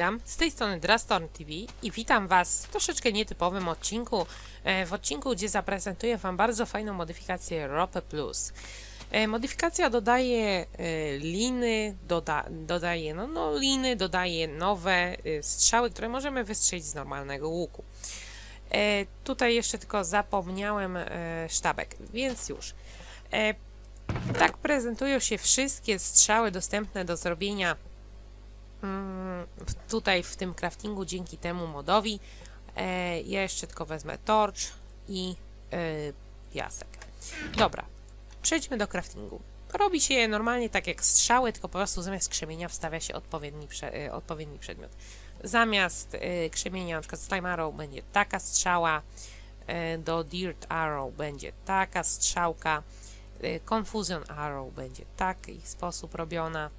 witam. Z tej strony Drastorm TV i witam Was w troszeczkę nietypowym odcinku. e, W odcinku, gdzie zaprezentuję Wam bardzo fajną modyfikację Rope Plus. E, Modyfikacja dodaje e, liny, doda, dodaje no, no, liny, dodaje nowe strzały, które możemy wystrzelić z normalnego łuku. Tutaj jeszcze tylko zapomniałem sztabek, więc już. Tak prezentują się wszystkie strzały dostępne do zrobienia mm, tutaj w tym craftingu dzięki temu modowi. E, ja jeszcze tylko wezmę torch i e, piasek. Dobra, przejdźmy do craftingu. Robi się je normalnie tak jak strzały, tylko po prostu zamiast krzemienia wstawia się odpowiedni, prze, e, odpowiedni przedmiot. Zamiast krzemienia, przykład slime arrow, będzie taka strzała, do dirt arrow będzie taka strzałka, confusion arrow będzie taki sposób robiona,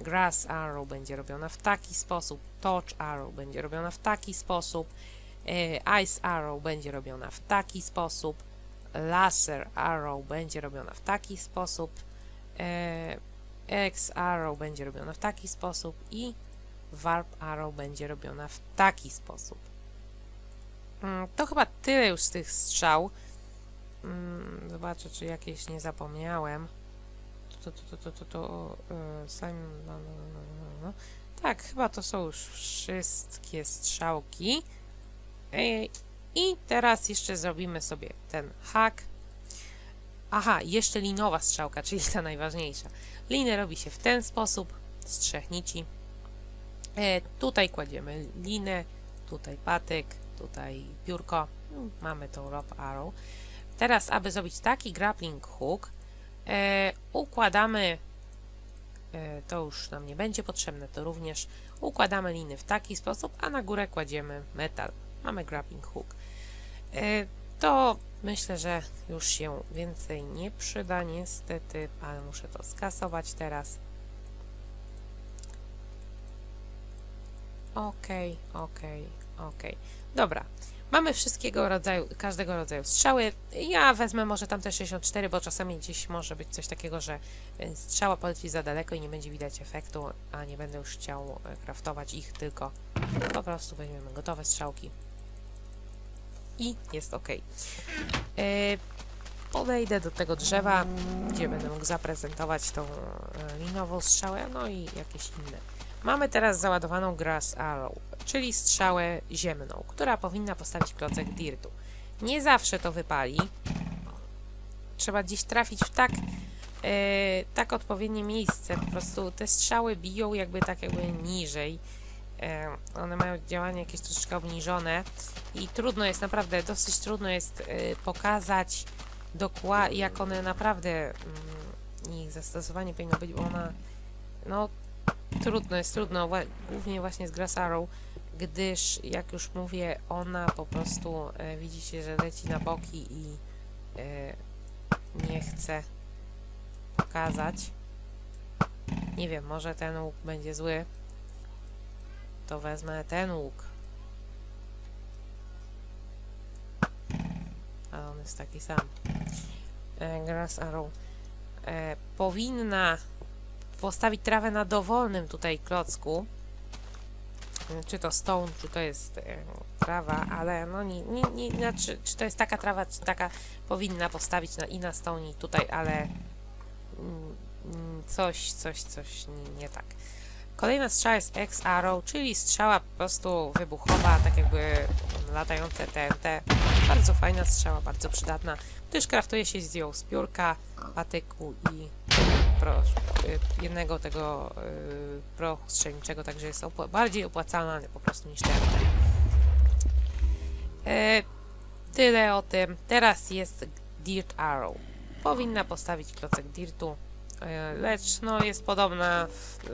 Grass Arrow będzie robiona w taki sposób, Torch Arrow będzie robiona w taki sposób, e, Ice Arrow będzie robiona w taki sposób, Laser Arrow będzie robiona w taki sposób, e, X Arrow będzie robiona w taki sposób i Warp Arrow będzie robiona w taki sposób. Mm, To chyba tyle już z tych strzał. Mm, Zobaczę, czy jakieś nie zapomniałem to, to, to, to, to, e, Simon, no, no, no, no, no. Tak, chyba to są już wszystkie strzałki. E, I teraz jeszcze zrobimy sobie ten hak. Aha, jeszcze linowa strzałka, czyli ta najważniejsza. Linę robi się w ten sposób, z trzech nici. E, tutaj kładziemy linę, tutaj patyk, tutaj piórko. Mm, Mamy tą rope arrow. Teraz, aby zrobić taki grappling hook, e, układamy, e, to już nam nie będzie potrzebne, to również układamy liny w taki sposób, a na górę kładziemy metal. Mamy grappling hook. E, to myślę, że już się więcej nie przyda niestety, ale muszę to skasować teraz. Okej, okej, okej. Dobra. Mamy wszystkiego rodzaju, każdego rodzaju strzały. Ja wezmę może tamte 64, bo czasami gdzieś może być coś takiego, że e, strzała poleci za daleko i nie będzie widać efektu, a nie będę już chciał e, craftować ich, tylko po prostu weźmiemy gotowe strzałki. I jest ok. E, podejdę do tego drzewa, gdzie będę mógł zaprezentować tą linową strzałę, no i jakieś inne. Mamy teraz załadowaną Grass Arrow, czyli strzałę ziemną, która powinna postawić klocek dirtu. Nie zawsze to wypali. Trzeba gdzieś trafić w tak, e, tak odpowiednie miejsce. Po prostu te strzały biją jakby tak jakby niżej. E, one mają działanie jakieś troszeczkę obniżone i trudno jest naprawdę, dosyć trudno jest e, pokazać dokładnie, jak one naprawdę mm, ich zastosowanie powinno być, bo ona no trudno jest, trudno, głównie właśnie z Grass Arrow, gdyż jak już mówię, ona po prostu e, widzicie, że leci na boki i e, nie chce pokazać. Nie wiem, może ten łuk będzie zły. To wezmę ten łuk. A on jest taki sam. E, Grass Arrow e, powinna postawić trawę na dowolnym tutaj klocku. Czy to stone, czy to jest e, trawa, ale no nie, nie, nie znaczy, czy to jest taka trawa, czy taka powinna postawić na, i na stone i tutaj, ale mm, coś, coś, coś nie, nie tak. Kolejna strzała jest X-Arrow, czyli strzała po prostu wybuchowa, tak jakby latające TNT. Bardzo fajna strzała, bardzo przydatna, gdyż kraftuje się z nią z piórka, patyku i pro, y, jednego tego y, prochu strzelniczego, także jest opła bardziej opłacalna po prostu niż TNT. E, tyle o tym. Teraz jest Dirt Arrow. Powinna postawić klocek dirtu, lecz no, jest podobna w, e,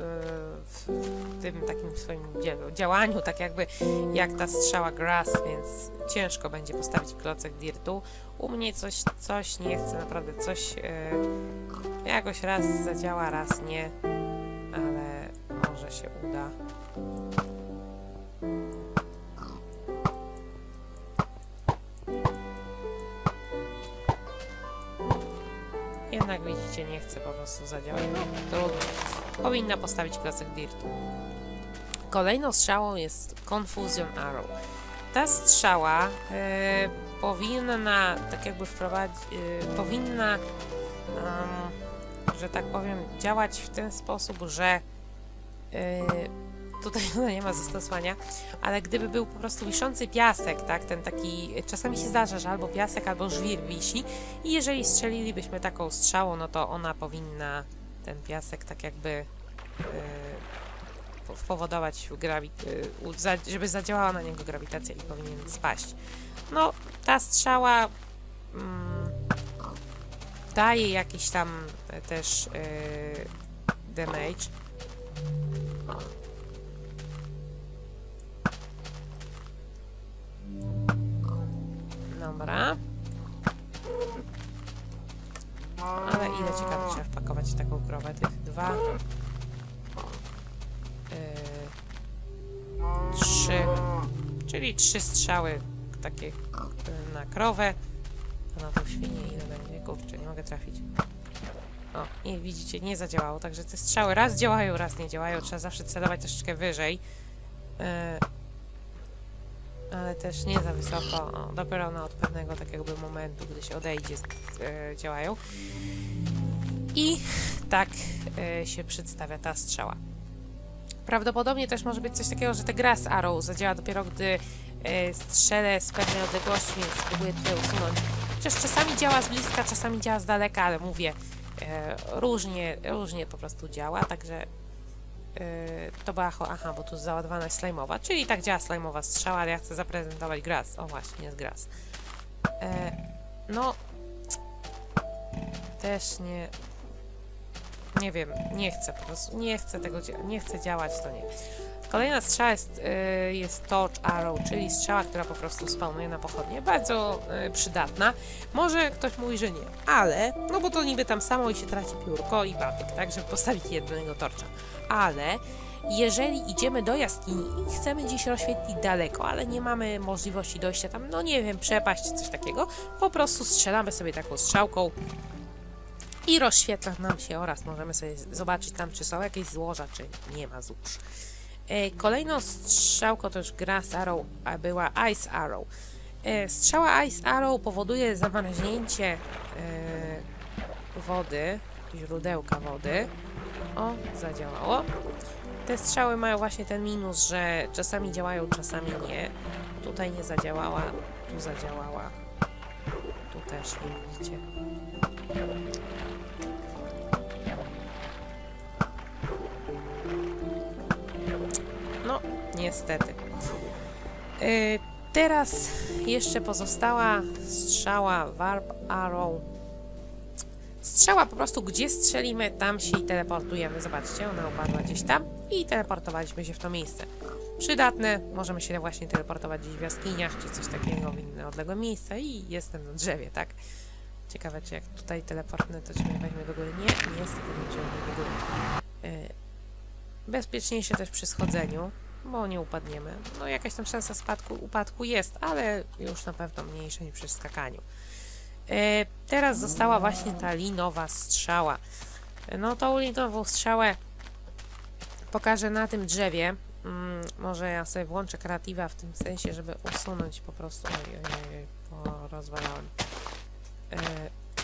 w, tym takim swoim dzia- działaniu, tak jakby jak ta strzała Grass, więc ciężko będzie postawić klocek dirtu. U mnie coś, coś nie chcę, naprawdę coś e, jakoś raz zadziała, raz nie, ale może się uda. Jednak widzicie, nie chce po prostu zadziałać. Trudno. Powinna postawić klocek dirtu. Kolejną strzałą jest Confusion Arrow. Ta strzała e, powinna tak jakby wprowadzić, e, powinna, że tak powiem, działać w ten sposób, że e, tutaj ona nie ma zastosowania, ale gdyby był po prostu wiszący piasek, tak, ten taki, czasami się zdarza, że albo piasek, albo żwir wisi i jeżeli strzelilibyśmy taką strzałą, no to ona powinna ten piasek tak jakby e, po- spowodować, grawi- y, u- za- żeby zadziałała na niego grawitacja i powinien spaść. No, ta strzała mm, daje jakiś tam e, też y, damage. Dobra. Ale ile ciekawe trzeba wpakować w taką krowę? Tych dwa. Yy, trzy. Czyli trzy strzały takie yy, na krowę. A na tą świnię ile będzie? Kurczę, nie mogę trafić. O, i widzicie, nie zadziałało. Także te strzały raz działają, raz nie działają. Trzeba zawsze celować troszeczkę wyżej. Yy, ale też nie za wysoko. Dopiero na od pewnego tak jakby momentu, gdy się odejdzie, yy, działają. I tak e, się przedstawia ta strzała. Prawdopodobnie też może być coś takiego, że te Grass Arrow zadziała dopiero, gdy e, strzelę z pewnej odległości, więc spróbuję tutaj usunąć. Chociaż czasami działa z bliska, czasami działa z daleka, ale mówię, e, różnie, różnie po prostu działa, także e, to była, cho- aha, bo tu załadowana jest slajmowa, czyli tak działa slajmowa strzała, ale ja chcę zaprezentować Grass. O właśnie, jest Grass. E, no, też nie, nie wiem, nie chcę po prostu, nie chcę tego, nie chcę działać, to nie. Kolejna strzała jest, y, jest Torch Arrow, czyli strzała, która po prostu spawnuje na pochodnie. Bardzo y, przydatna. Może ktoś mówi, że nie, ale, no bo to niby tam samo i się traci piórko i patyk, tak, żeby postawić jednego torcza. Ale jeżeli idziemy do jaskini i chcemy gdzieś rozświetlić daleko, ale nie mamy możliwości dojścia tam, no nie wiem, przepaść coś takiego, po prostu strzelamy sobie taką strzałką i rozświetla nam się oraz możemy sobie z- zobaczyć tam, czy są jakieś złoża, czy nie ma złóż. E, Kolejną strzałką to już Grass Arrow a była Ice Arrow. E, Strzała Ice Arrow powoduje zamarznięcie e, wody, źródełka wody. O, zadziałało. Te strzały mają właśnie ten minus, że czasami działają, czasami nie. Tutaj nie zadziałała, tu zadziałała. Tu też widzicie. No, niestety. Yy, teraz jeszcze pozostała strzała Warp Arrow. Strzała po prostu, gdzie strzelimy, tam się i teleportujemy. Zobaczcie, ona upadła gdzieś tam i teleportowaliśmy się w to miejsce. Przydatne, możemy się właśnie teleportować gdzieś w jaskiniach, czy coś takiego w inne odległe miejsce i jestem na drzewie, tak? Ciekawe, czy jak tutaj teleportnę, to czy mnie weźmie do góry? Nie, niestety nie wziął mnie do góry. Bezpieczniejsze też przy schodzeniu, bo nie upadniemy. No jakaś tam szansa spadku, upadku jest, ale już na pewno mniejsza niż przy skakaniu. E, teraz została właśnie ta linowa strzała. No tą linową strzałę pokażę na tym drzewie. Mm, może ja sobie włączę kreatywa w tym sensie, żeby usunąć po prostu... Oj, oj, oj, porozwalałem. E,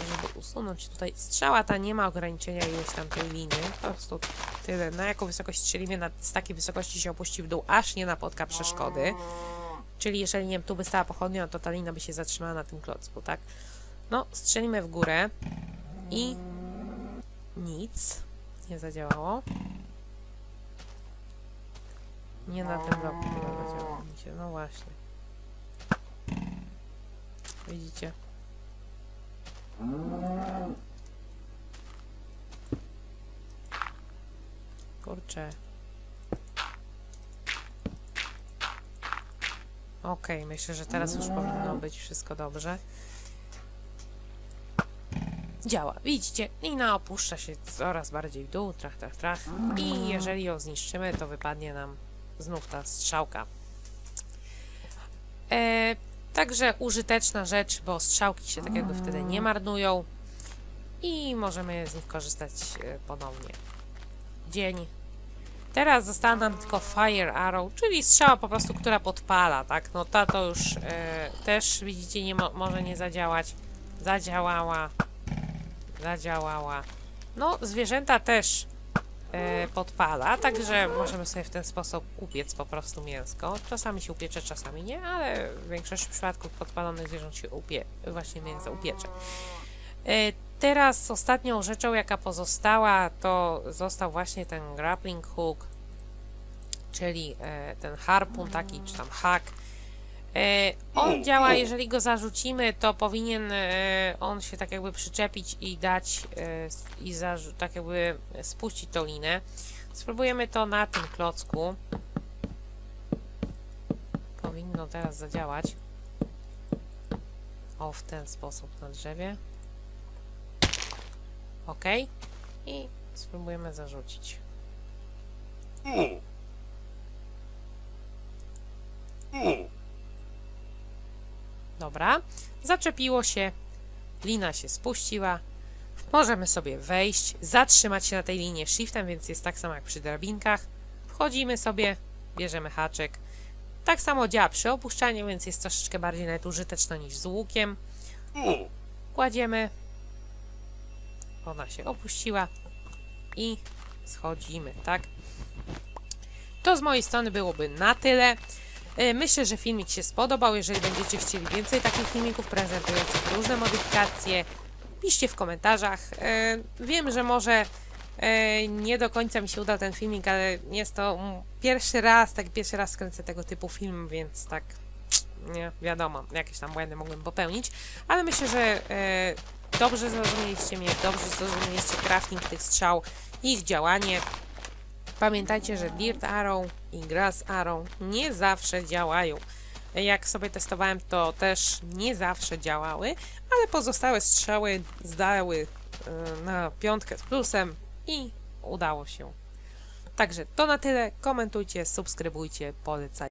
żeby usunąć tutaj... Strzała ta nie ma ograniczenia ilość tam tej liny. Po prostu tyle. Na jaką wysokość strzelimy, na, z takiej wysokości się opuści w dół, aż nie napotka przeszkody. Czyli jeżeli, nie wiem, tu by stała pochodnia, no to ta lina by się zatrzymała na tym klocku, tak? No, strzelimy w górę i nic. Nie zadziałało. Nie na tym bloku chyba zadziałało. mi się. No właśnie. Widzicie? Kurczę. Okej, myślę, że teraz już powinno być wszystko dobrze. Działa, widzicie? Lina opuszcza się coraz bardziej w dół, trach, trach, trach. I jeżeli ją zniszczymy, to wypadnie nam znów ta strzałka. E, także użyteczna rzecz, bo strzałki się tak jakby wtedy nie marnują i możemy z nich korzystać e, ponownie. Dzień Teraz została nam tylko Fire Arrow, czyli strzała po prostu, która podpala, tak? No ta to już e, też, widzicie, nie mo może nie zadziałać. Zadziałała. Zadziałała. No, zwierzęta też podpala, także możemy sobie w ten sposób upiec po prostu mięsko. Czasami się upiecze, czasami nie, ale w większości przypadków podpalonych zwierząt się upie właśnie mięso upiecze. E, Teraz ostatnią rzeczą, jaka pozostała, to został właśnie ten grappling hook, czyli e, ten harpun taki, czy tam hak. E, on działa, jeżeli go zarzucimy, to powinien e, on się tak jakby przyczepić i dać e, i tak jakby spuścić tą linę. Spróbujemy to na tym klocku. Powinno teraz zadziałać. O, w ten sposób na drzewie. Ok. I spróbujemy zarzucić. Dobra. Zaczepiło się. Lina się spuściła. Możemy sobie wejść, zatrzymać się na tej linie shiftem, więc jest tak samo jak przy drabinkach. Wchodzimy sobie, bierzemy haczek. Tak samo działa przy opuszczaniu, więc jest troszeczkę bardziej nawet użyteczne niż z łukiem. Kładziemy. Ona się opuściła i schodzimy, tak? To z mojej strony byłoby na tyle. E, Myślę, że filmik się spodobał. Jeżeli będziecie chcieli więcej takich filmików prezentujących różne modyfikacje, piszcie w komentarzach. E, Wiem, że może e, nie do końca mi się udał ten filmik, ale jest to pierwszy raz, tak pierwszy raz kręcę tego typu film, więc tak nie wiadomo, jakieś tam błędy mogłem popełnić, ale myślę, że dobrze zrozumieliście mnie, dobrze zrozumieliście crafting tych strzał, ich działanie. Pamiętajcie, że Dirt Arrow i Grass Arrow nie zawsze działają. Jak sobie testowałem, to też nie zawsze działały, ale pozostałe strzały zdały e, na piątkę z plusem i udało się. Także to na tyle. Komentujcie, subskrybujcie, polecajcie.